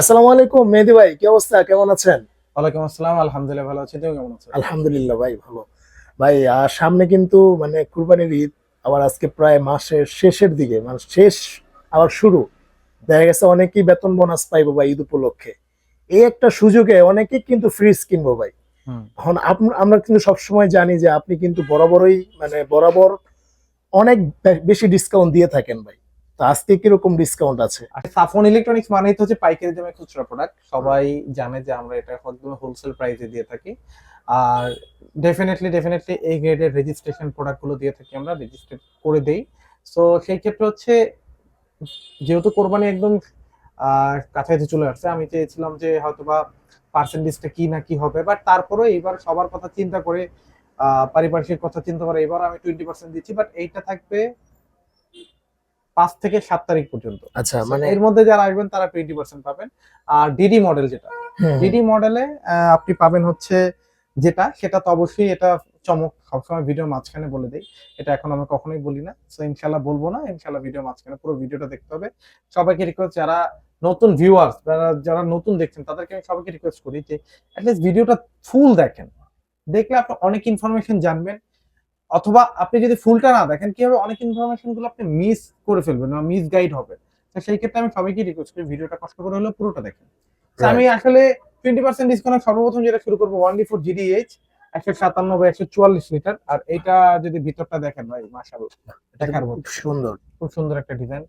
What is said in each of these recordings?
আসসালামু আলাইকুম মেহেদি ভাই কি অবস্থা? কেমন আছেন? ওয়ালাইকুম আসসালাম আলহামদুলিল্লাহ ভালো আছি। তুমি কেমন আছো? আলহামদুলিল্লাহ ভাই ভালো। ভাই আর সামনে কিন্তু মানে কুরবানির ঈদ আবার আজকে প্রায় মাসের শেষের দিকে মানে শেষ আবার শুরু। দেখা গেছে অনেকেই বেতন বোনাস পাইবো ভাই ঈদ উপলক্ষে। এই একটা সুযোগে অনেকেই কিন্তু ফ্রিজ কিনবো ভাই। এখন আমরা কিন্তু সবসময় জানি যে আপনি কিন্তু বরাবরই মানে বরাবর অনেক বেশি ডিসকাউন্ট দিয়ে থাকেন ভাই। তো আজকে কীরকম ডিসকাউন্ট আছে? সাফন ইলেকট্রনিক্স মানেই তো হচ্ছে পাইকারি দামে খুচরা প্রোডাক্ট সবাই জানে যে আমরা এটা একদম হোলসেল প্রাইসে দিয়ে থাকি। আর ডেফিনেটলি ডেফিনেটলি এই গ্রেডের রেজিস্ট্রেশন প্রোডাক্টগুলো দিয়ে থাকি আমরা রেজিস্ট্রেট করে দেই। সো সেই ক্ষেত্রে হচ্ছে যেহেতু কোরবানি একদম কাছাকাছি চলে আসছে, আমি চেয়েছিলাম যে হয়তোবা পার্সেন্টেজটা কি না কি হবে বাট তারপরেও এবার সবার কথা চিন্তা করে পারিপার্শ্বিক কথা চিন্তা করে এবার আমি টোয়েন্টি পার্সেন্ট দিচ্ছি বাট এইটা থাকবে পাঁচ থেকে সাত তারিখ পর্যন্ত। আচ্ছা মানে এর মধ্যে যারা আসবেন তারা টোয়েন্টি পার্সেন্ট পাবেন। আর ডিডি মডেল যেটা। ডিডি মডেলে আপনি পাবেন হচ্ছে যেটা সেটা তো অবশ্যই এটা চমক। সবসময় ভিডিও মাঝখানে বলে দেই। এটা এখন আমরা কখনোই বলি না। তো ইনশাল্লাহ বলব না। ইনশাল্লাহ ভিডিও মাঝখানে পুরো ভিডিওটা দেখতে হবে। সবাইকে রিকোয়েস্ট যারা নতুন ভিউয়ার্স যারা যারা নতুন দেখছেন তাদেরকে আমি সবাইকে রিকোয়েস্ট করি যে অ্যাটলিস্ট ভিডিওটা ফুল দেখেন। দেখলে আপনি অনেক ইনফরমেশন জানবেন। অথবা আপনি যদি ফুলটা না দেখেন কি হবে অনেক ইনফরমেশনগুলো আপনি মিস করে ফেলবেন বা মিস গাইড হবে? তো সেই ক্ষেত্রে আমি সবাইকে রিকোয়েস্ট করি ভিডিওটা কষ্ট করে হলেও পুরোটা দেখেন। আমি আসলে টোয়েন্টি পার্সেন্ট ডিসকাউন্ট সর্বপ্রথম যেটা শুরু করব ওয়ান ডি ফোর জিডিএইচ একশো সাতান্ন বা একশো চুয়াল্লিশ লিটার আর এটা যদি ভিতরটা দেখেন ভাই মাসাল দেখার মতো? সুন্দর। খুব সুন্দর একটা ডিজাইন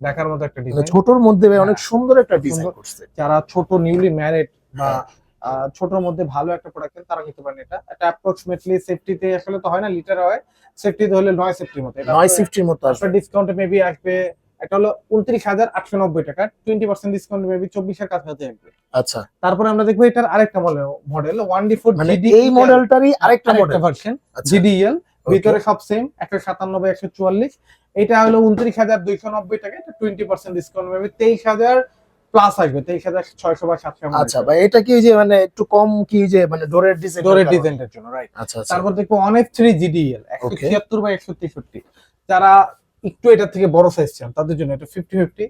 দেখার মতো একটা মানে ডিজাইন ছোটর মধ্যে ভাই অনেক হ্যাঁ, সুন্দর একটা ডিজাইন করছে। যারা ছোট নিউলি ম্যারিড বা হ্যাঁ। ছোটর মধ্যে ভালো একটা প্রোডাক্ট তারা নিতে পারেন এটা। এটা অ্যাপ্রক্সিমেটলি সেফটিতে আসলে তো হয় না লিটার হয়। সেফটিতে হলে নয় সেফটির মতো। এটা নয় সিফটির মতো আসবে। ডিসকাউন্টে মেবি আসবে এটা হলো উনত্রিশ হাজার আটশো নব্বই টাকা। টোয়েন্টি পার্সেন্ট ডিসকাউন্ট মেবি চব্বিশের কাছাকাছি আসবে। আচ্ছা। তারপরে আমরা দেখব এটার আরেকটা model model one D four এই মডেলটারই আরেকটা মডেল ভার্সন জিডিএল ভিতরে সব সেম একশো সাতানব্বই একশো চুয়াল্লিশ। এটা হলো উনত্রিশ হাজার দুইশো নব্বই টাকা এটা টোয়েন্টি পার্সেন্ট ডিসকাউন্ট পাবে তেইশ হাজার প্লাস আসবে তেইশ হাজার ছয়শো বা সাতশো আচ্ছা ভাই এটা কি যে মানে একটু কম কি যে মানে ডোরের ডিজাইন ডোরের ডিজাইনের জন্য রাইট আচ্ছা আচ্ছা। তারপর দেখব এফ থ্রি জিডিএল একশো. ছিয়াত্তর বা একশো তেষট্টি। যারা একটু এটা থেকে বড় সাইজ চান তাদের জন্য এটা ফিফটি ফিফটি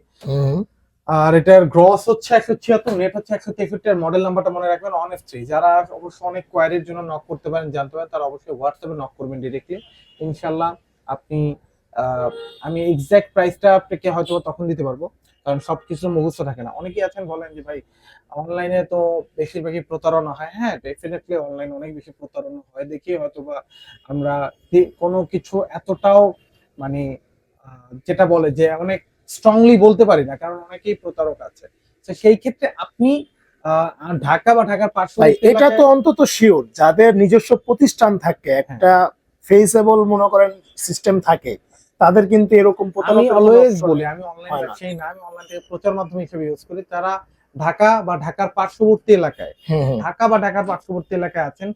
আর এটার গ্রস হচ্ছে একশো ছিয়াত্তর নেট হচ্ছে একশো তেষট্টি আর মডেল নাম্বারটা মনে রাখবেন অন এফ থ্রি যারা অবশ্য অনেক কোয়ারির জন্য নক করতে পারেন জানতে পারেন তারা অবশ্যই হোয়াটসঅ্যাপে নক করবেন ডিরেক্টলি ইনশাল্লাহ আপনি আমি এক্সাক্ট প্রাইসটা আপনাকে হয়তো তখন দিতে পারব। কারণ সবকিছু মুখস্থ থাকে না। অনেকেই আছেন বলেন যে ভাই অনলাইনে তো বেশিরভাগই প্রতারণা হয়। হ্যাঁ ডেফিনেটলি অনলাইনে অনেক বেশি প্রতারণা হয়। দেখি হয়তো বা আমরা কোনো কিছু এতটাও মানে যেটা বলে যে অনেক স্ট্রংলি বলতে পারি না কারণ অনেকেই প্রতারক আছে। তো সেই ক্ষেত্রে আপনি ঢাকা বা ঢাকার পার্শ্ববর্তী এটা তো অন্তত শিওর যাদের নিজস্ব প্রতিষ্ঠান থাকে একটা ফেসেবল মনে করেন সিস্টেম থাকে তাদের কিন্তু এরকম আমি অলওয়েজ বলি আমি অনলাইন ব্যবসায়ী না আমি অনলাইন থেকে প্রচার মাধ্যম হিসেবে ইউজ করি। তারা ঢাকা বা ঢাকার পার্শ্ববর্তী এলাকায়। ঢাকা বা ঢাকার পার্শ্ববর্তী এলাকায় আছেন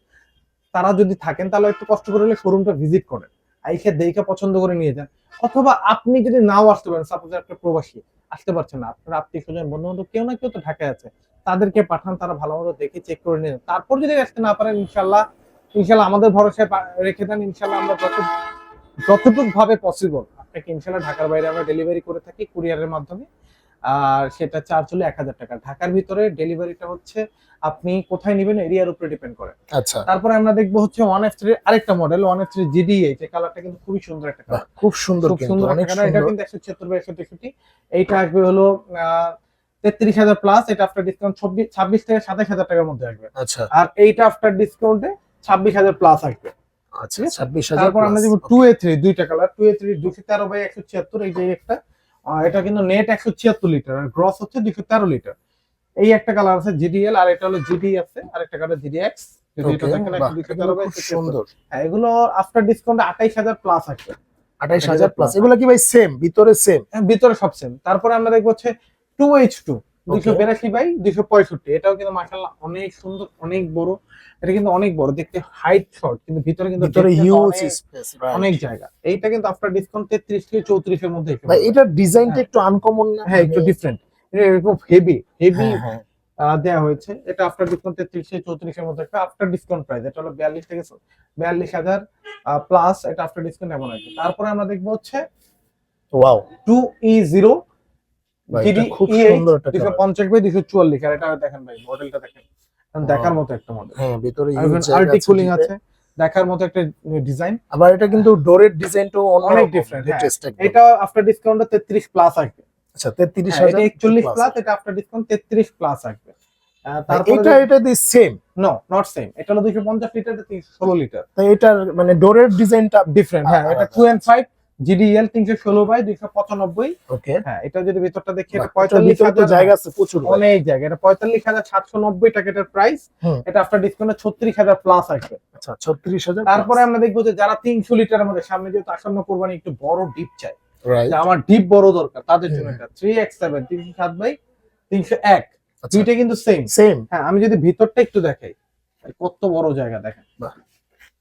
তারা যদি থাকেন তাহলে একটু কষ্ট করে হলে শোরুমটা ভিজিট করেন। আইসে দেখে পছন্দ করে নিয়ে যান। অথবা আপনি যদি নাও আসতে পারেন সাপোজ একটা প্রবাসী আসতে পারছেন না আপনার আত্মীয় স্বজন বন্ধু বান্ধব কেউ না কেউ তো ঢাকায় আছে তাদেরকে পাঠান তারা ভালো মতো দেখে চেক করে নিন তারপর যদি আসতে না পারেন ইনশাল্লাহ ইনশাল্লাহ আমাদের ভরসায় রেখে দেন ইনশাল্লাহ আমরা যত যতটুকু ভাবে পসিবল আপনাকে ইনশাল্লাহ ঢাকার বাইরে আমরা ডেলিভারি করে থাকি কুরিয়ারের মাধ্যমে। আর সেটা চার্জ হলো এক হাজার টাকা। ঢাকার ভিতরে ডেলিভারিটা হচ্ছে আপনি কোথায় নেবেন এরিয়ার উপরে ডিপেন্ড করে। আচ্ছা। তারপরে আমরা দেখব হচ্ছে ওয়ান এফ থ্রি আরেকটা model one F three GDH এই যে কালারটা কিন্তু খুবই সুন্দর একটা কালার খুব সুন্দর খুব সুন্দর একটা কালার এটা কিন্তু একশো ছিয়াত্তর বা একশো তেষট্টি। এইটা আসবে হলো তেত্রিশ হাজার প্লাস এটা আফটার ডিসকাউন্ট ছাব্বিশ থেকে সাতাশ হাজার টাকার মধ্যে আসবে। আচ্ছা। আর এইটা আফটার ডিসকাউন্টে ছাব্বিশ হাজার প্লাস আসবে। আচ্ছা ছাব্বিশ হাজার তারপর আমরা দেখব টু এ থ্রি দুইটা কালার টু এ থ্রি দুশো তেরো বাই একশো ছিয়াত্তর এই যে একটা। এটা কিন্তু নেট একশো ছিয়াত্তর লিটার আর গ্রস হচ্ছে দুশো তেরো লিটার এই একটা কালার আছে জিডিএল আর এটা হলো জিডি আছে আর একটা কালার জিডিএক্স সুন্দর। এগুলো আফটার ডিসকাউন্ট আঠাইশ হাজার প্লাস আসবে আঠাইশ হাজার প্লাস এগুলো কি ভাই সেম ভিতরে সেম হ্যাঁ, ভিতরে সব সেম তারপরে আমরা দেখব হচ্ছে টু এইচ টু Okay. বিরাশি বাই দুইশো পঁয়ষট্টি। এটাও কিন্তু মাসাল্লাহ অনেক সুন্দর অনেক বড়। এটা কিন্তু অনেক বড় দেখতে হাইট শর্ট কিন্তু ভিতরে কিন্তু হিউজ অনেক- স্পেস অনেক জায়গা। এইটা কিন্তু আফটার ডিসকাউন্ট তেত্রিশ থেকে চৌত্রিশের মধ্যে। এটার ডিজাইনটা একটু আনকমন না? হ্যাঁ একটু ডিফারেন্ট এটা এরকম হেভি হেভি হ্যাঁ, হ্যাঁ। দেওয়া হয়েছে। এটা আফটার ডিসকাউন্ট তেত্রিশ থেকে চৌত্রিশের মধ্যে একটা আফটার ডিসকাউন্ট প্রাইস এটা হলো বিয়াল্লিশ থেকে বিয়াল্লিশ হাজার প্লাস এটা আফটার ডিসকাউন্ট এমন আছে তারপরে আমরা দেখব হচ্ছে ওয়াও টু ই জিরো এটা খুব সুন্দর একটা বাই আর এটা দেখেন ভাই মডেলটা দেখেন। দেখার মতো একটা মডেল হ্যাঁ ভিতরে huge জায়গা আর্টি আছে কুলিং আছে দেখার মতো একটা ডিজাইন আবার এটা কিন্তু ডোরের ডিজাইনটাও অনেক different। লেটেস্ট একদম। এটা আফটার প্লাস আসবে। আচ্ছা 33000 হ্যাঁ, এটা একচল্লিশ plus। প্লাস এটা আফটার ডিসকাউন্ট তেত্রিশ প্লাস আসবে। এটা এটা the same no not same এটা হলো লিটার লিটার এটার মানে ডোরের ডিজাইনটা ডিফারেন্ট হ্যাঁ এটা। এন্ড জিডিএল তিনশো ষোলো বাই দুইশো পঁচানব্বই। ওকে। হ্যাঁ এটা যদি ভিতরটা দেখি এটা পঁয়তাল্লিশ পঁয়তাল্লিশ তো হাজার জায়গা আছে প্রচুর অনেক জায়গা। এটা পঁয়তাল্লিশ হাজার সাতশো নব্বই টাকা এটার প্রাইস এটা আফটার ডিসকাউন্টে ছত্রিশ হাজার প্লাস আসবে। আচ্ছা 36000 তারপরে আমরা দেখব যে যারা তিনশো লিটারের মধ্যে সামনে যেহেতু আসন্ন কোরবানি একটু বড় ডিপ চাই। আমার ডিপ বড় দরকার তাদের জন্য এটা। থ্রি এক্স সেভেন তিনশো সাত বাই তিনশো এক। আচ্ছা। দুইটা কিন্তু সেম সেম হ্যাঁ আমি যদি ভিতরটা একটু দেখাই কত বড় জায়গা দেখেন। বাহ।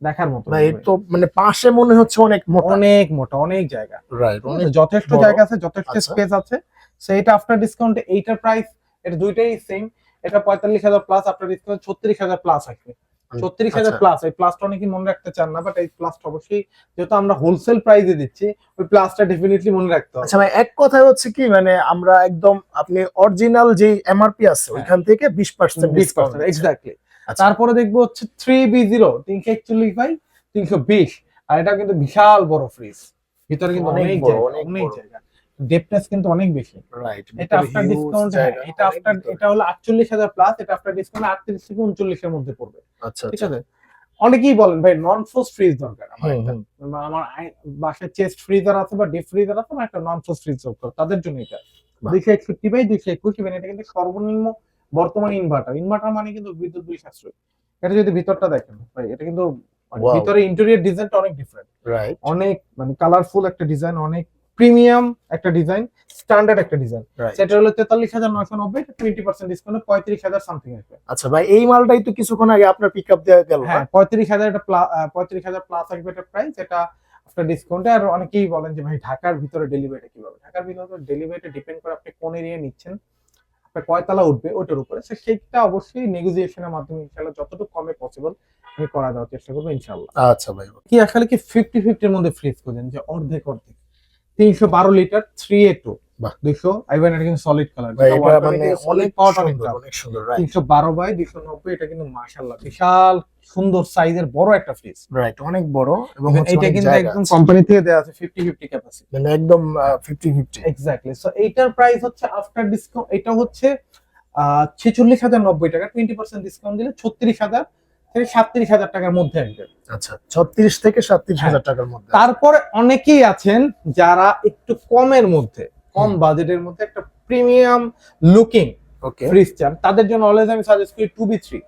দেখার মতো ভাই এর তো মানে পাশে মনে হচ্ছে অনেক মোটা। অনেক মোটা অনেক জায়গা। রাইট যথেষ্ট জায়গা আছে যথেষ্ট আচ্ছা। স্পেস আছে। সো এটা আফটার ডিসকাউন্ট এইটার প্রাইস এটা দুইটাই সেম এটা পঁয়তাল্লিশ হাজার প্লাস আফটার ডিসকাউন্ট ছত্রিশ হাজার প্লাস আসবে ছত্রিশ হাজার আচ্ছা। প্লাস এই প্লাসটা অনেকেই মনে রাখতে চান না বাট এই প্লাসটা অবশ্যই যেহেতু আমরা হোলসেল প্রাইসে দিচ্ছি ওই প্লাসটা ডেফিনেটলি মনে রাখতে হবে। আচ্ছা ভাই এক কথায় হচ্ছে কি মানে আমরা একদম আপনি অরিজিনাল যে এমআরপি আছে হ্যাঁ। ওইখান থেকে 20% বিশ ডিসকাউন্ট পার্সেন্ট এক্স্যাক্টলি আচ্ছা। তারপরে দেখব হচ্ছে থ্রি বি জিরো তিনশো একচল্লিশ বাই তিনশো বিশ। আর এটা কিন্তু বিশাল বড় ফ্রিজ ভিতরে কিন্তু অনেক অনেক জায়গা অনেক অনেক জায়গা। ডেপনেস কিন্তু অনেক বেশি। রাইট এটা আফটার ডিসকাউন্ট এটা আফটার এটা হলো আটচল্লিশ হাজার প্লাস এটা আফটার ডিসকাউন্ট আটত্রিশ থেকে উনচল্লিশের মধ্যে পড়বে। আচ্ছা ঠিক আচ্ছা। আছে? অনেকেই বলেন ভাই নন ফ্রোজ ফ্রিজ দরকার আমার বাসায় চেস্ট ফ্রিজার আছে বা ডিপ ফ্রিজার আছে আমার একটা নন ফ্রোজ ফ্রিজ দরকার তাদের জন্য এটা। বাহ। দুইশো একষট্টি বাই দুইশো একুশ এটা কিন্তু সর্বনিম্ন বর্তমান ইনভার্টার ইনভার্টার মানে কিন্তু বিদ্যুৎ বিল সাশ্রয়। এটা যদি ভিতরটা দেখেন ভাই এটা কিন্তু মানে ভিতরে ইন্টেরিয়র ডিজাইনটা অনেক ডিফারেন্ট রাইট অনেক মানে কালারফুল একটা ডিজাইন অনেক প্রিমিয়াম একটা ডিজাইন স্ট্যান্ডার্ড একটা ডিজাইন সেটা হলো তেতাল্লিশ হাজার নয়শো নব্বই টোয়েন্টি পার্সেন্ট ডিসকাউন্ট পঁয়ত্রিশ হাজার সামথিং আসবে আচ্ছা ভাই এই মালটাই তো কিছুক্ষণ আগে আপনার পিকআপ দেওয়া গেল হ্যাঁ পঁয়ত্রিশ হাজার এটা পঁয়ত্রিশ হাজার প্লাস আসবে এটা প্রাইস এটা আফটার ডিসকাউন্টে আর অনেকেই বলেন যে ভাই ঢাকার ভিতরে ডেলিভারিটা কীভাবে? ঢাকার ভিতরে ডেলিভারিটা ডিপেন্ড করে আপনি কোন এরিয়া নিচ্ছেন। আপনার কয়তলা উঠবে ওটার উপরে। সেইটা অবশ্যই নেগোসিয়েশনের মাধ্যমে ইনশাল্লাহ যতটুকু কমে পসিবল আমি করা দেওয়ার চেষ্টা করব ইনশাল্লাহ আচ্ছা ভাই। কি আসলে কি ফিফটি ফিফটির মধ্যে ফ্রিজ করেন যে অর্ধেক অর্ধেক? তিনশো বারো লিটার থ্রি এ টু। দুইশো আইভেন এটা কিন্তু সলিড কালার ভাই এটা মানে অনেক অনেক সুন্দর তিনশো বারো বাই দুইশো নব্বই এটা কিন্তু মাশাল্লাহ বিশাল সুন্দর সাইজের বড় একটা ফ্রিজ রাইট অনেক বড় এবং এটা কিন্তু একদম কোম্পানি থেকে দেওয়া আছে ক্যাপাসিটি মানে একদম ফিফটি ফিফটি এক্স্যাক্টলি সো এইটার প্রাইস হচ্ছে আফটার ডিসকাউন্ট এটা হচ্ছে ছেচল্লিশ হাজার নব্বই টাকা। টোয়েন্টি পার্সেন্ট ডিসকাউন্ট দিলে ছত্রিশ হাজার থেকে সাতত্রিশ হাজার টাকার মধ্যে আসবে। আচ্ছা ছত্রিশ থেকে সাতত্রিশ হাজার টাকার মধ্যে। তারপরে অনেকেই আছেন যারা একটু কমের মধ্যে কম বাজেটের মধ্যে একটা প্রিমিয়াম লুকিং ওকে ফ্রিজ চান তাদের জন্য অলওয়েজ আমি সাজেস্ট করি two B three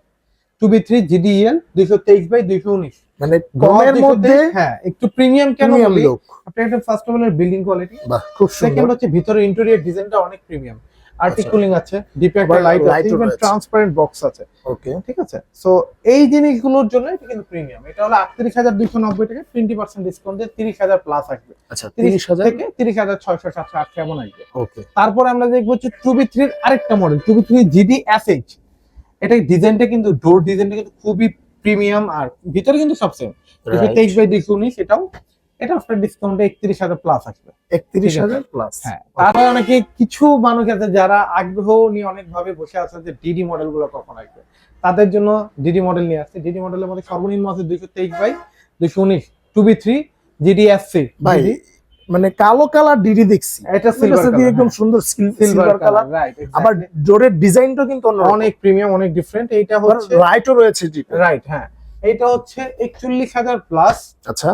two B three GDL দুইশো তেইশ বাই দুইশো উনিশ। মানে কমের মধ্যে হ্যাঁ একটু প্রিমিয়াম কেন লুক আপনি একটা first of all building quality খুব সুন্দর। সেকেন্ড হচ্ছে ভিতরে ইন্টেরিয়র ডিজাইনটা অনেক প্রিমিয়াম আর্টিকুলিং আছে ডিপে একটা লাইট আছে ইভেন ট্রান্সপারেন্ট বক্স আছে। ওকে ঠিক আছে? সো এই জিনিসগুলোর জন্য এটা কিন্তু প্রিমিয়াম এটা হলো আটত্রিশ হাজার দুইশো নব্বই টাকা টোয়েন্টি পার্সেন্ট ডিসকাউন্ট দিয়ে তিরিশ হাজার প্লাস আসবে। আচ্ছা তিরিশ তিরিশ হাজার? থেকে তিরিশ হাজার ছয়শো সাতশো আটশো এমন আসবে? ওকে তারপরে আমরা দেখব হচ্ছে টু বি থ্রির আরেকটা model two B three GD SH এটা ডিজাইনটা কিন্তু ডোর ডিজাইনটা কিন্তু খুবই প্রিমিয়াম আর ভিতরে কিন্তু সব সেম দুশো তেইশ বাই দুইশো উনিশ এটাও এটা আফটার ডিসকাউন্টে একত্রিশ হাজার প্লাস আসবে। একত্রিশ হাজার প্লাস হ্যাঁ তারপরে অনেকে কিছু মানুষ আছে যারা আগ্রহ নিয়ে অনেক ভাবে বসে আছে যে ডিডি মডেলগুলো কখন আসবে। তাদের জন্য ডিডি মডেল নিয়ে আসছে। ডিডি মডেলের মধ্যে সর্বনিম্ন আছে দুইশো তেইশ বাই দুইশো উনিশ two B three GD SC ভাই মানে কালো কালার ডিডি দেখছি। এটা আছে, দিয়ে একদম সুন্দর সিলভার সিলভার কালার আবার জোরের ডিজাইনটা কিন্তু অনেক প্রিমিয়াম অনেক ডিফারেন্ট এইটা হচ্ছে লাইটও রয়েছে রাইট হ্যাঁ। এটা হচ্ছে একচল্লিশ হাজার প্লাস আচ্ছা।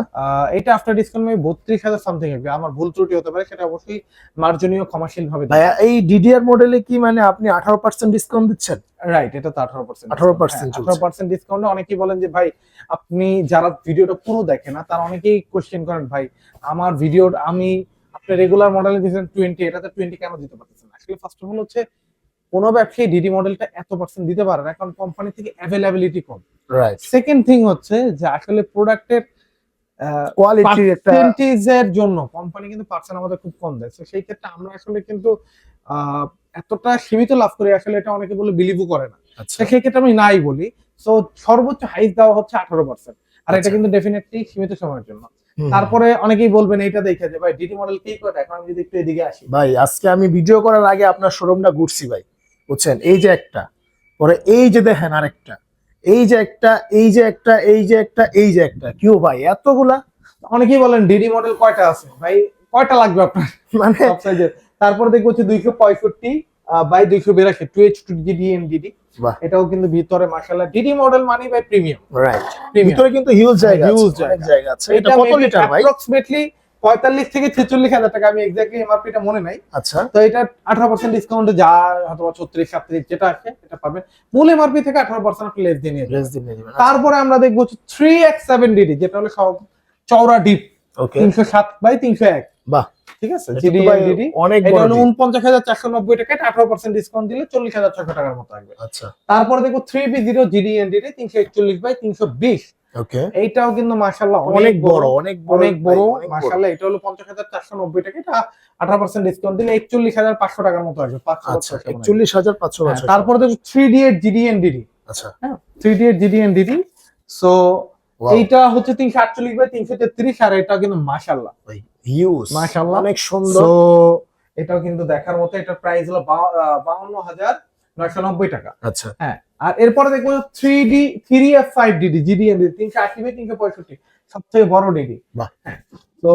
এটা আফটার ডিসকাউন্ট আমি বত্রিশ হাজার সামথিং আসবে আমার ভুল ত্রুটি হতে পারে সেটা অবশ্যই মার্জনীয় কমার্শিয়াল ভাবে ভাইয়া এই ডিডিআর মডেলে কি মানে আপনি আঠারো পার্সেন্ট ডিসকাউন্ট দিচ্ছেন? রাইট এটা তো আঠারো পার্সেন্ট 18% চলছে। আঠারো পার্সেন্ট ডিসকাউন্টে অনেকেই বলেন যে ভাই আপনি যারা ভিডিওটা পুরো দেখে না তারা অনেকেই কোশ্চেন করেন ভাই আমার ভিডিও আমি আপনি রেগুলার মডেলে দিয়েছেন টোয়েন্টি এটাতে টোয়েন্টি কেন দিতে পারতেছেন আসলে ফার্স্ট অফ অল হচ্ছে কোনো ব্যবসায়ী ডিডি মডেলটা এত পার্সেন্ট দিতে পারে না কারণ কোম্পানি থেকে অ্যাভেলেবিলিটি কম। রাইট সেকেন্ড থিং হচ্ছে যে আসলে প্রোডাক্টের কোয়ালিটির একটা পার্সেন্টেজের জন্য কোম্পানি কিন্তু পার্সেন্ট আমাদের খুব কম দেয়। সেই ক্ষেত্রে আমরা আসলে কিন্তু এতটা সীমিত লাভ করি আসলে এটা অনেকে বলে বিলিভও করে না। আচ্ছা। সেই ক্ষেত্রে আমি নাই বলি। সো সর্বোচ্চ হাইস দেওয়া হচ্ছে আঠারো পার্সেন্ট আর এটা আচ্ছা। কিন্তু ডেফিনেটলি সীমিত সময়ের জন্য। তারপরে অনেকেই বলবেন এটা দেখে যে ভাই ডিডি মডেল কি করে এখন আমি যদি একটু এদিকে আসি। ভাই আজকে আমি ভিডিও করার আগে আপনার শোরুমটা ঘুরছি ভাই। বুঝছেন? এই যে একটা পরে এই যে দেখেন আরেকটা এই যে একটা এই যে একটা এই যে একটা এই যে একটা। কিউ ভাই এতগুলা? অনেকেই বলেন ডিডি মডেল কয়টা আছে? ভাই কয়টা লাগবে আপনার? মানে তারপর দেখব হচ্ছে দুইশো পঁয়ষট্টি বাই দুইশো বিরাশি two H two GD N DD এটাও কিন্তু ভিতরে মাসাল্লাহ ডিডি মডেল মানে বাই প্রিমিয়াম রাইট ভিতরে কিন্তু হিউজ জায়গা হিউজ। জায়গা। আছে। এটা কত লিটার ভাই? অ্যাপ্রক্সিমেটলি পঁয়তাল্লিশ থেকে ছেচল্লিশ হাজার টাকা আমি এক্স্যাক্টলি এমআরপিটা মনে নাই। আচ্ছা। তো এটা আঠারো পার্সেন্ট ডিসকাউন্টে যা অথবা ছত্রিশ সাতত্রিশ যেটা আছে এটা পাবেন। মূল এমআরপি থেকে আঠারো পার্সেন্ট আপনি লেস দিয়ে যাবেন। রেস নিয়ে তারপরে আমরা দেখব থ্রি এক্স সেভেন ডিডি যেটা হলো সব চওড়া ডিপ। ওকে তিনশো সাত বাই তিনশো এক। বাহ। ঠিক আছে? জিডি ডিডি অনেক এটা হলো উনপঞ্চাশ হাজার চারশো নব্বই টাকা আঠারো পার্সেন্ট ডিসকাউন্ট দিলে চল্লিশ হাজার ছশো টাকার মতো আসবে। আচ্ছা। তারপরে দেখব three B zero GD NDD তিনশো একচল্লিশ বাই তিনশো বিশ। ওকে এইটাও কিন্তু মাসাল্লাহ অনেক বড় অনেক বড় অনেক বড়। মাসাল্লাহ এটা হলো পঞ্চাশ হাজার চারশো নব্বই টাকা এটা আঠারো পার্সেন্ট ডিসকাউন্ট দিলে একচল্লিশ হাজার পাঁচশো টাকার মতো আসবে পাঁচশো আচ্ছা বছর কেমন আসবে। একচল্লিশ হাজার পাঁচশো হ্যাঁ, বছর। তারপরে দেখো থ্রি ডি এর জিডি এনডিডি আচ্ছা। থ্রি ডি এর জিডি এনডিডি সো এইটা হচ্ছে তিনশো আটচল্লিশ বাই তিনশো তেত্রিশ আর এটা কিন্তু মাসাল্লাহ ভাই হিউজ মাশাআল্লাহ। অনেক সুন্দর। সো এটাও কিন্তু দেখার মতো এটার প্রাইস হলো বাউন্ন হাজার নয়শো নব্বই টাকা। আচ্ছা। হ্যাঁ আর এরপরে দেখব three D three F five DD GD N তিনশো আশি বাই তিনশো পঁয়ষট্টি সবথেকে বড় ডিডি তো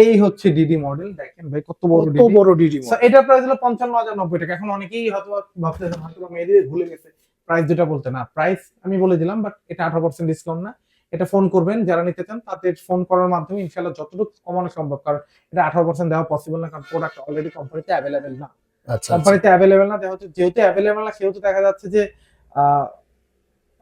এই হচ্ছে ডিডি মডেল দেখেন ভাই কত বড় ডিডি বড় ডিডি এটার প্রাইস হলো পঞ্চান্ন হাজার নব্বই টাকা। এখন অনেকেই হয়তো ভাবতেছেন হয়তো মেয়েদের ভুলে গেছে। প্রাইস দুটা বলতে না প্রাইস আমি বলে দিলাম বাট এটা আঠারো পার্সেন্ট ডিসকাউন্ট না। এটা ফোন করবেন যারা নিতে চান তাদের ফোন করার মাধ্যমে ইনশাল্লাহ যতটুকু কমানো সম্ভব। কারণ এটা আঠারো পার্সেন্ট দেওয়া পসিবল না কারণ প্রোডাক্ট অলরেডি কোম্পানিতে অ্যাভেলেবেল না। আচ্ছা আচ্ছা। কোম্পানিতে অ্যাভেলেবেল না দেখা হচ্ছে যেহেতু অ্যাভেলেবেল না সেহেতু দেখা যাচ্ছে যে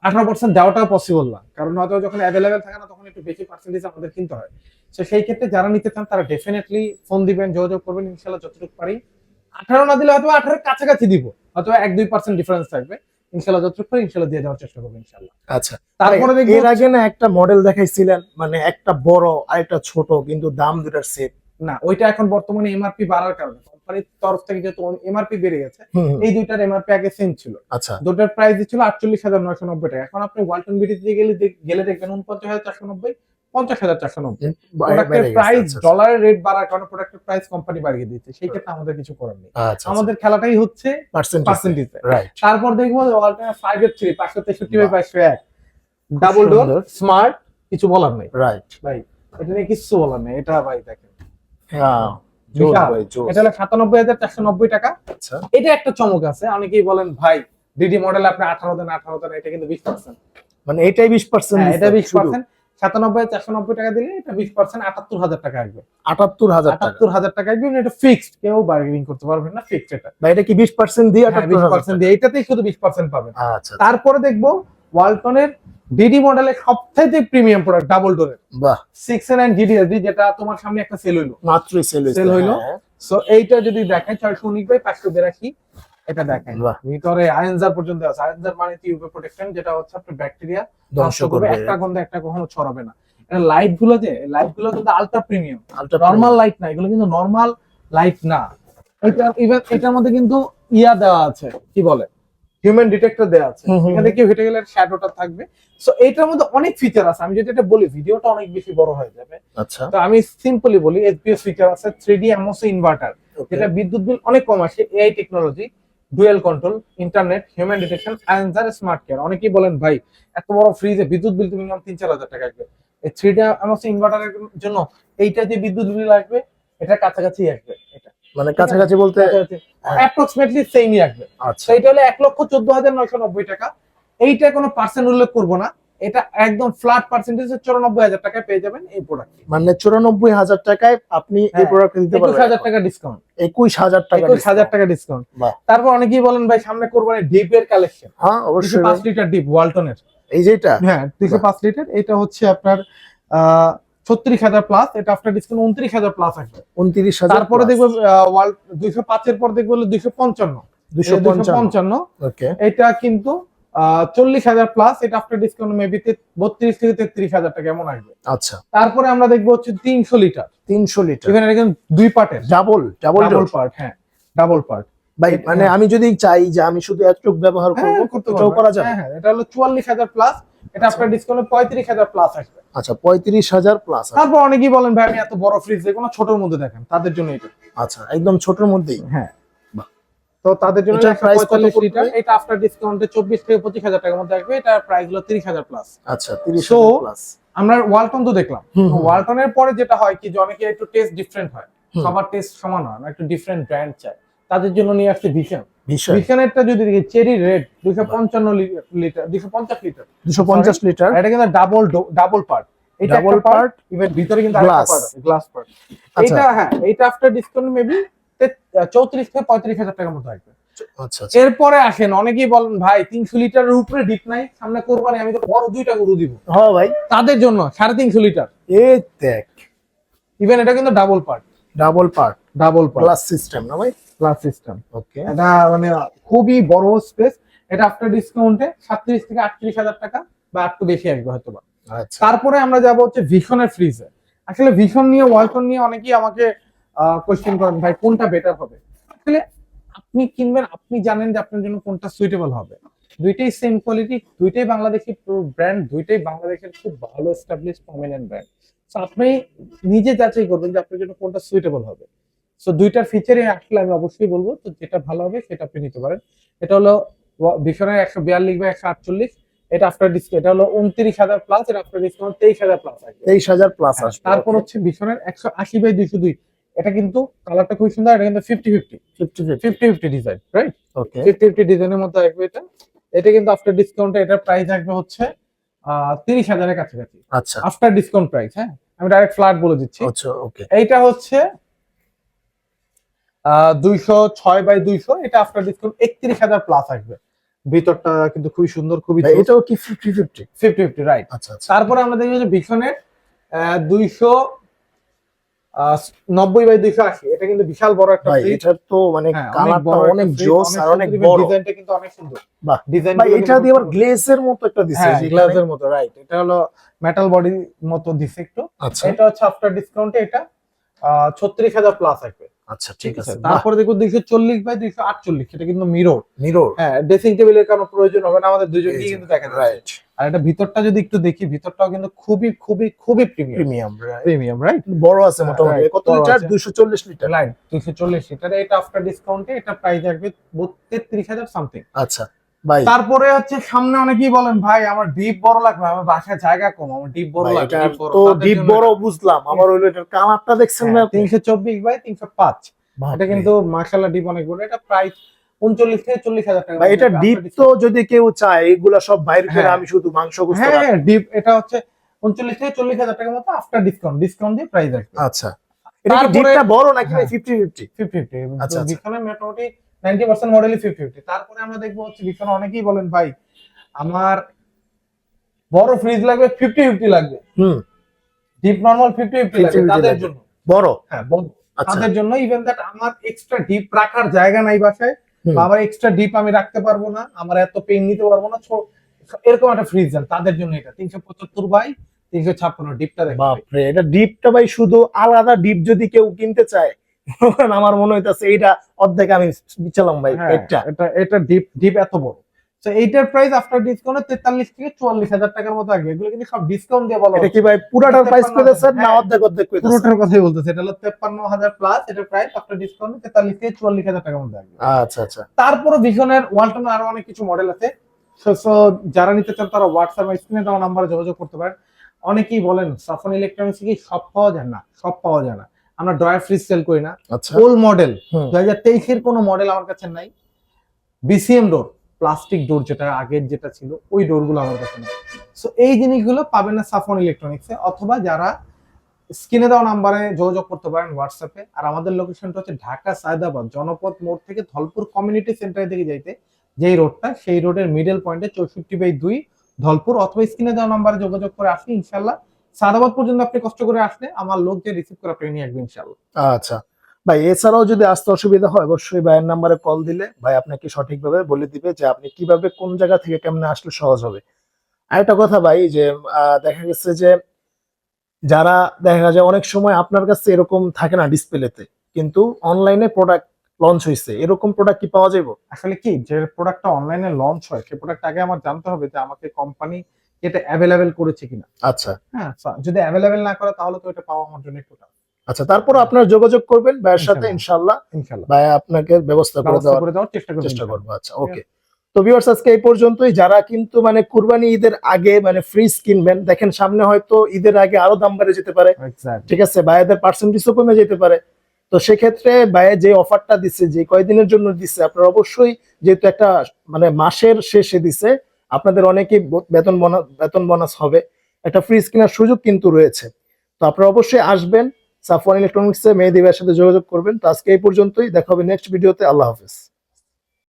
আঠারো পার্সেন্ট দেওয়াটাও পসিবল না। কারণ হয়তো যখন অ্যাভেলেবেল থাকে না তখন একটু বেশি পার্সেন্টেজ আমাদের কিনতে হয়। তো সেই ক্ষেত্রে যারা নিতে চান তারা ডেফিনেটলি ফোন দিবেন যোগাযোগ করবেন ইনশাল্লাহ যতটুকু পারি। আঠারো না দিলে হয়তো আঠারোর কাছাকাছি দিব। হয়তো এক দুই পার্সেন্ট ডিফারেন্স থাকবে। ইনশাল্লাহ যতটুকু পারি ইনশাল্লাহ দিয়ে দেওয়ার চেষ্টা করব ইনশাল্লাহ আচ্ছা। তারপরে এর আগে না একটা মডেল দেখাইছিলেন মানে একটা বড় আর একটা ছোট কিন্তু দাম দুটার সেম না ওইটা এখন বর্তমানে এমআরপি বাড়ার কারণে কোম্পানির তরফ থেকে যেহেতু এমআরপি বেড়ে গেছে এই দুইটার এমআরপি আগে সেম ছিল। আচ্ছা। দুটার প্রাইস ছিল আটচল্লিশ হাজার নয়শো নব্বই টাকা। এখন আপনি ওয়ালটন বিডিতে গেলে গেলে দেখবেন উনপঞ্চাশ হাজার চারশো নব্বই পঞ্চাশ হাজার চারশো নব্বই। প্রোডাক্টের প্রাইস আচ্ছা, ডলারের রেট বাড়ার কারণে প্রোডাক্টের প্রাইস কোম্পানি বাড়িয়ে দিচ্ছে সেই ক্ষেত্রে আমাদের কিছু করার নেই। আচ্ছা আমাদের খেলাটাই হচ্ছে পার্সেন্ট পার্সেন্টেজ তারপর দেখব ওয়ালটন ফাইভ এর থ্রি পাঁচশো তেষট্টি বাই পাঁচশো এক। ডাবল ডোর স্মার্ট কিছু বলার নেই। রাইট ভাই এটা নিয়ে কিছু বলার নেই। এটা ভাই দেখেন। এটা হলো সাতানব্বই হাজার চারশো নব্বই টাকা। আচ্ছা। এটা একটা চমক আছে। অনেকেই বলেন ভাই ডিডি মডেল আপনি আঠারো দেন আঠারো দেন এটা কিন্তু বিশ পার্সেন্ট মানে এটাই বিশ পার্সেন্ট হ্যাঁ এটা বিশ পার্সেন্ট সাতানব্বই চারশো নব্বই টাকা দিলে এটা বিশ পার্সেন্ট আটাত্তর হাজার টাকা আসবে। আটাত্তর হাজার আটাত্তর হাজার টাকা আসবে এটা ফিক্সড কেউ বার্গেনিং করতে পারবেন না ফিক্সড এটা। বা এটা কি বিশ পার্সেন্ট দিয়ে হ্যাঁ বিশ পার্সেন্ট দিয়ে। এটাতেই শুধু বিশ পার্সেন্ট পাবেন। আচ্ছা। তারপরে দেখব ওয়ালটনের ডিডি মডেলের সবথেকে প্রিমিয়াম প্রোডাক্ট ডাবল ডোরের বাহ। সিক্স নাইন জিডি যেটা তোমার সামনে একটা সেল হইল। মাত্রই সেল Sell হইল? সো এইটা যদি দেখেন ছয়শো উনিশ বাই পাঁচশো বিরাশি এটা দেখেন। ভিতরে আয়েনজার পর্যন্ত আছে। আয়েনজার মানে ইউভি প্রোটেকশন যেটা হচ্ছে আপনার ব্যাকটেরিয়া ধ্বংস করবে। একটা গন্ধ একটা কখনো ছড়াবে না। এটা লাইটগুলো যে লাইটগুলো কিন্তু ultra premium ultra normal light না এগুলো কিন্তু নর্মাল লাইট না। এটা ইভেন এটার মধ্যে কিন্তু ইয়া দেওয়া আছে কি বলে? হিউম্যান ডিটেক্টর দেওয়া আছে। এখানে কেউ হেঁটে গেলে শ্যাডোটা থাকবে। সো এটার মধ্যে অনেক ফিচার আছে। আমি যদি এটা বলি ভিডিওটা অনেক বেশি বড় হয়ে যাবে। আচ্ছা। তো আমি সিম্পলি বলি এসপিএস ফিচার আছে থ্রি ডি এমওসি ইনভার্টার যেটা বিদ্যুৎ বিল অনেক কম আসে AI technology dual control internet human detection answer smart care অনেকেই বলেন ভাই এত বড় ফ্রিজে বিদ্যুৎ বিল তুমি তিন চার হাজার টাকা আসবে। এই থ্রি ডি এমওসি ইনভার্টারের জন্য এইটা যে বিদ্যুৎ বিল আসবে এটা কাছাকাছি আসবে। মানে কাছাকাছি বলতে অ্যাপ্রক্সিমেটলি সেমই আসবে আচ্ছা। এটা হলো এক লক্ষ চোদ্দ হাজার নয়শো নব্বই টাকা। এইটা কোনো পার্সেন্ট উল্লেখ করব না। এটা একদম ফ্ল্যাট পার্সেন্টেজ চুরানব্বই হাজার টাকায় পেয়ে যাবেন এই প্রোডাক্ট মানে চুরানব্বই হাজার টাকায় আপনি এই হ্যাঁ, প্রোডাক্ট দিতে একুশ পারবেন। হাজার টাকা ডিসকাউন্ট একুশ হাজার টাকা একুশ হাজার টাকা ডিসকাউন্ট তারপর অনেকেই বলেন ভাই সামনে কোরবানি ডিপের কালেকশন হ্যাঁ অবশ্যই। পাঁচ লিটার ডিপ ওয়ালটনের এই যেটা হ্যাঁ দুশো পাঁচ লিটার এটা হচ্ছে আপনার আহ ছত্রিশ হাজার প্লাস এটা আফটার ডিসকাউন্ট উনত্রিশ হাজার প্লাস আসবে। উনত্রিশ হাজার তারপরে দেখব ওয়াল দুইশো পাঁচের পর দেখব দুইশো পঞ্চান্ন। দুশো পঞ্চান্ন। এটা কিন্তু চল্লিশ হাজার প্লাস এটা আফটার ডিসকাউন্ট মেবি বত্রিশ থেকে তেত্রিশ হাজার টাকা এমন আসবে। আচ্ছা। তারপরে আমরা দেখব হচ্ছে তিনশো লিটার তিনশো লিটার এখানে দুই পার্টের ডাবল ডাবল ডাবল পার্ট হ্যাঁ ডাবল পার্ট ভাই মানে আমি যদি চাই যে আমি শুধু এতটুকু ব্যবহার করব হ্যাঁ, করা যাবে? হ্যাঁ, হ্যাঁ, এটা হলো চুয়াল্লিশ হাজার প্লাস এটা আপনার ডিসকাউন্টে পঁয়ত্রিশ হাজার প্লাস আসবে। আচ্ছা পঁয়ত্রিশ হাজার প্লাস তারপর অনেকেই বলেন ভাই আমি এত বড় ফ্রিজ দেখব না ছোটর মধ্যে দেখেন তাদের জন্য এটা। আচ্ছা একদম ছোটর মধ্যেই? হ্যাঁ। তো তাদের জন্য? লিটার এটা আফটার ডিসকাউন্টে চব্বিশ থেকে পঁচিশ হাজার টাকার মধ্যে আসবে এটা প্রাইস হলো তিরিশ হাজার প্লাস আচ্ছা তিরিশ So, প্লাস আমরা ওয়ালটন তো দেখলাম। ওয়ালটনের পরে যেটা হয় কি যে অনেকে একটু টেস্ট ডিফারেন্ট হয়। সবার টেস্ট সমান হয় না একটু ডিফারেন্ট ব্র্যান্ড চায় তাদের জন্য নিয়ে আসছে ভিশন ভীষণ ভিশনেরটা যদি দেখি চেরি রেড দুশো পঞ্চান্ন লিটার দুশো পঞ্চাশ লিটার। দুশো পঞ্চাশ লিটার। এটা কিন্তু ডাবল ডাবল পার্ট এটা ডাবল পার্ট ইভেন ভিতরে কিন্তু গ্লাস গ্লাস পার্ট এটা হ্যাঁ এটা আফটার ডিসকাউন্ট মেবি চৌত্রিশ থেকে পঁয়ত্রিশ হাজার টাকার মতো আসবে। আচ্ছা আচ্ছা। এরপরে আসেন অনেকেই বলেন ভাই তিনশো লিটারের উপরে ডিপ নাই সামনে কোরবানি আমি তো বড় দুইটা গরু দিব। হ্যাঁ ভাই। তাদের জন্য সাড়ে তিনশো লিটার। এ দেখ। ইভেন এটা কিন্তু double part double part double part plus system না ভাই? প্লাস সিস্টেম ওকে এটা মানে খুবই বড় স্পেস এটা আফটার ডিসকাউন্টে সাতত্রিশ থেকে আটত্রিশ হাজার টাকা বা একটু বেশি আসবে হয়তো বা আচ্ছা। তারপরে আমরা যাব হচ্ছে ভিশনের ফ্রিজে আসলে ভিশন নিয়ে ওয়ালটন নিয়ে অনেকেই আমাকে কোশ্চেন করেন ভাই কোনটা বেটার হবে? আসলে আপনি কিনবেন আপনি জানেন যে আপনার জন্য কোনটা সুইটেবল হবে। দুইটাই সেম কোয়ালিটি দুইটাই বাংলাদেশি ব্র্যান্ড দুইটাই বাংলাদেশের খুব ভালো এস্টাবলিশ প্রমিনেন্ট ব্র্যান্ড সো আপনি নিজে যাচাই করবেন যে আপনার জন্য কোনটা সুইটেবল হবে। সো দুইটার ফিচারে আসলে আমি অবশ্যই বলব তো যেটা ভালো হবে সেটা আপনি নিতে পারেন। এটা হলো ভিশনের একশো বিয়াল্লিশ বা একশো আটচল্লিশ। এটা আফটার ডিসকাউন্ট এটা হলো উনত্রিশ হাজার প্লাস এটা আফটার ডিসকাউন্ট তেইশ হাজার প্লাস তেইশ হাজার প্লাস হ্যাঁ, আসবে তারপর হচ্ছে ভীষণের একশো আশি বাই দুইশো দুই। এটা কিন্তু কালারটা খুব সুন্দর এটা কিন্তু fifty fifty fifty fifty fifty fifty design right okay fifty fifty ডিজাইনের মধ্যে আসবে এটা। এটা কিন্তু আফটার ডিসকাউন্টে এটার প্রাইস আসবে হচ্ছে তিরিশ হাজারের কাছাকাছি। আচ্ছা। আফটার ডিসকাউন্ট প্রাইস হ্যাঁ? আমি ডাইরেক্ট ফ্ল্যাট বলে দিচ্ছি। আচ্ছা ওকে এইটা হচ্ছে দুইশো ছয় বাই দুইশো এটা আফটার ডিসকাউন্ট একত্রিশ হাজার প্লাস আসবে। ভিতরটা কিন্তু খুবই সুন্দর খুবই এটাও কি fifty fifty fifty fifty right আচ্ছা আচ্ছা। তারপরে আমরা দেখব যে ভীষণের দুইশো নব্বই বাই দুইশো আশি। এটা কিন্তু বিশাল বড় একটা। এটার তো মানে হ্যাঁ, কালারটা বড় অনেক জোস আর অনেক বড়। ডিজাইনটা কিন্তু অনেক সুন্দর। বাহ। ডিজাইন এটা দিয়ে আবার গ্লেজের মতো একটা দিছে হ্যাঁ যেখানে- গ্লাসের মতো রাইট এটা হলো মেটাল বডির মতো দিছে একটু। আচ্ছা। এটা হচ্ছে আফটার ডিসকাউন্টে এটা ছত্রিশ হাজার প্লাস আসবে। আচ্ছা ঠিক আছে। তারপরে দেখো দুইশো চল্লিশ বাই দুইশো আটচল্লিশ সেটা কিন্তু মিরর মিরর হ্যাঁ ড্রেসিং টেবিলের কোনো প্রয়োজন হবে না আমাদের দুজনকেই কিন্তু দেখা রাইট আর এটা ভিতরটা যদি একটু দেখি ভিতরটাও কিন্তু খুবই খুবই খুবই প্রিমিয়াম প্রিমিয়াম প্রিমিয়াম রাইট বড় আছে মোটামুটি। কত লিটার? আছে। দুইশো চল্লিশ লিটার। লাইন দুইশো চল্লিশ লিটার। এটা আফটার ডিসকাউন্টে এটা প্রাইস আসবে তেত্রিশ হাজার সামথিং আচ্ছা। ভাই তারপরে হচ্ছে সামনে অনেকেই বলেন ভাই আমার ডিপ বড় লাগবে আমার বাসায় জায়গা কম আমার ডিপ বড় লাগবে ডিপ বড় তো ডিপ বড় বুঝলাম আমার হইল এটার কালারটা দেখছেন না আপনি? তিনশো চব্বিশ বাই তিনশো পাঁচ বাপরে। এটা কিন্তু মার্শাল্লাহ ডিপ অনেক বড় এটা প্রাইস উনচল্লিশ থেকে চল্লিশ হাজার টাকা এটা ডিপ তো যদি কেউ চায় এগুলা সব বাইরে করে হ্যাঁ। আমি শুধু মাংস হ্যাঁ হ্যাঁ ডিপ এটা হচ্ছে উনচল্লিশ থেকে চল্লিশ হাজার টাকার মতো আফটার ডিসকাউন্ট ডিসকাউন্ট দিয়ে প্রাইস আচ্ছা এটা ডিপটা বড় নাকি হ্যাঁ। ফিফটি ফিফটি ফিফটি ফিফটি আচ্ছা, আচ্ছা। মোটামুটি নাইনটি পার্সেন্ট মডেলই ফিফটি ফিফটি তারপরে আমরা দেখব হচ্ছে অনেকেই বলেন ভাই আমার বড় ফ্রিজ লাগবে ফিফটি ফিফটি লাগবে। হুম। ডিপ নর্মাল ফিফটি ফিফটি লাগবে তাদের জন্য। বড়? হ্যাঁ আচ্ছা। তাদের জন্য ইভেন দ্যাট আমার এক্সট্রা ডিপ রাখার জায়গা নাই বাসায়। আমার এক্সট্রা ডিপ আমি রাখতে পারব না। আমার এত পেন নিতে পারব না। এরকম একটা ফ্রিজ দেন তাদের জন্য এটা। তিনশো পঁচাত্তর বাই তিনশো ছাপ্পান্ন ডিপটা দেখেন। বাপরে এটা ডিপটা ভাই শুধু আলাদা ডিপ যদি কেউ কিনতে চায় আমার মনে হইতাছে এইটা অর্ধেক আমি বিচালাম ভাই হ্যাঁ, এটা এটা এটা ডিপ ডিপ এত বড়। তো এইটার প্রাইস আফটার ডিসকাউন্ট তেতাল্লিশ থেকে চুয়াল্লিশ হাজার টাকার মতো আসবে। এগুলো কিন্তু সব ডিসকাউন্ট দিয়ে বলা এটা কি ভাই পুরাটার প্রাইস তেপ্পান্ন পেতেছেন না হ্যাঁ। অর্ধেক অর্ধেক পেতেছেন পুরোটার কথাই বলতেছে। এটা হলো তেপ্পান্ন হাজার প্লাস এটার প্রাইস আফটার ডিসকাউন্ট তেতাল্লিশ থেকে চুয়াল্লিশ হাজার টাকার মধ্যে আসবে। আচ্ছা আচ্ছা। তারপরে ভিশনের ওয়ালটনের আরও অনেক কিছু মডেল আছে। So যারা নিতে চান তারা হোয়াটসঅ্যাপ বা স্ক্রিনে দেওয়া নাম্বারে যোগাযোগ করতে পারেন। অনেকেই বলেন সাফন ইলেকট্রনিক্স কি সব পাওয়া যায়? না সব পাওয়া যায় না। আমরা ড্রয়ার ফ্রিজ সেল করি না। ওল মডেল হুম। দু হাজার তেইশের কোনো মডেল আমার কাছে নাই। বিসিএম ডোর প্লাস্টিক ডোর যেটা আগের যেটা ছিল ওই ডোরগুলো আমার কাছে নেই। সো এই জিনিসগুলো পাবেন না সাফন ইলেকট্রনিক্সে অথবা যারা স্ক্রিনে দেওয়া নাম্বারে যোগাযোগ করতে পারেন হোয়াটসঅ্যাপে আর আমাদের লোকেশনটা হচ্ছে ঢাকা সায়দাবাদ জনপথ মোড় থেকে ধলপুর কমিউনিটি সেন্টারের দিকে যাইতে। যেই রোডটা সেই রোডের মিডল পয়েন্টে চৌষট্টি বাই দুই ধলপুর অথবা স্ক্রিনে দেওয়া নাম্বারে যোগাযোগ করে আসলে ইনশাল্লাহ সায়দাবাদ পর্যন্ত আপনি কষ্ট করে আসলে আমার লোক যে রিসিভ করে আপনি নিয়ে আসবে ইনশাল্লাহ আচ্ছা। ভাই এছাড়াও যদি আসতে অসুবিধা হয় অবশ্যই ভাইয়ের নাম্বারে কল দিলে ভাই আপনাকে সঠিকভাবে বলে দিবে যে আপনি কীভাবে কোন জায়গা থেকে কেমনে আসলে সহজ হবে। আরেকটা কথা ভাই যে দেখা গেছে যে যারা দেখা যায় অনেক সময় আপনার কাছে এরকম থাকে না ডিসপ্লেতে কিন্তু অনলাইনে প্রোডাক্ট লঞ্চ হয়েছে এরকম প্রোডাক্ট কি পাওয়া যাবে আসলে কি যে প্রোডাক্টটা অনলাইনে লঞ্চ হয় সেই প্রোডাক্ট আগে আমার জানতে হবে যে আমাকে কোম্পানি এটা অ্যাভেলেবেল করেছে কিনা। আচ্ছা। হ্যাঁ যদি অ্যাভেলেবেল না করে তাহলে তো এটা পাওয়া আমার জন্য একটু আচ্ছা তারপর আপনারা যোগাযোগ করবেন ভাইয়ের সাথে ইনশাল্লাহ। ইনশাল্লাহ। ভাইয়া আপনাকে ব্যবস্থা করে দেওয়ার চেষ্টা করব চেষ্টা। করব। আচ্ছা ওকে তো ভিউয়ার্স আজকে এই পর্যন্তই। যারা কিন্তু মানে কুরবানি ঈদের আগে মানে ফ্রিজ কিনবেন দেখেন সামনে হয়তো ঈদের আগে আরও দাম বেড়ে যেতে পারে। ঠিক আছে ভাইয়াদের পার্সেন্টেজও কমে যেতে পারে। তো সেক্ষেত্রে ভাইয়া যে অফারটা দিচ্ছে যে কয়দিনের জন্য দিচ্ছে আপনারা অবশ্যই যেহেতু একটা মানে মাসের শেষে দিছে আপনাদের অনেকেই বেতন বোনাস বেতন বোনাস হবে। একটা ফ্রিজ কেনার সুযোগ কিন্তু রয়েছে। তো আপনারা অবশ্যই আসবেন সাফওয়ান ইলেকট্রনিক্সে মেহেদি ভাইয়ের সাথে যোগাযোগ করবেন। তো আজকে এই পর্যন্তই। দেখা হবে নেক্সট ভিডিওতে আল্লাহ হাফেজ।